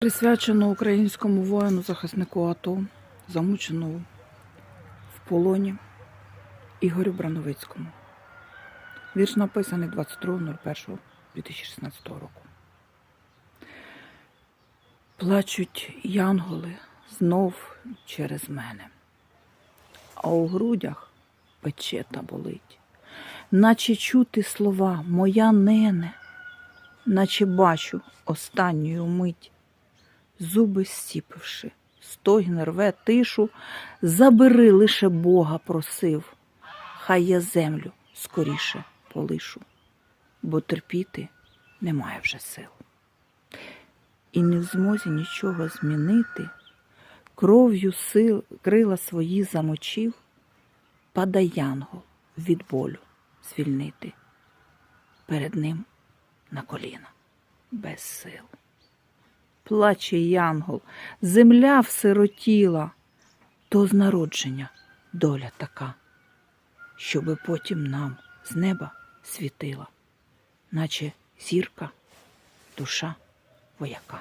Присвячено українському воїну-захиснику АТО, замученому в полоні Ігорю Брановицькому. Вірш написаний 22.01.2016 року. Плачуть янголи знов через мене, а у грудях пече та болить, наче чути слова моя нене, наче бачу останню мить зуби стіпивши, стогін рве тишу, забери лише Бога просив, хай я землю скоріше полишу, бо терпіти немає вже сил. І не в змозі нічого змінити, кров'ю сил крила свої замочив, пада янгол від болю звільнити, перед ним на коліна. Без сил плаче янгол, земля всиротіла, то з народження доля така, щоби потім нам з неба світила, наче зірка душа вояка.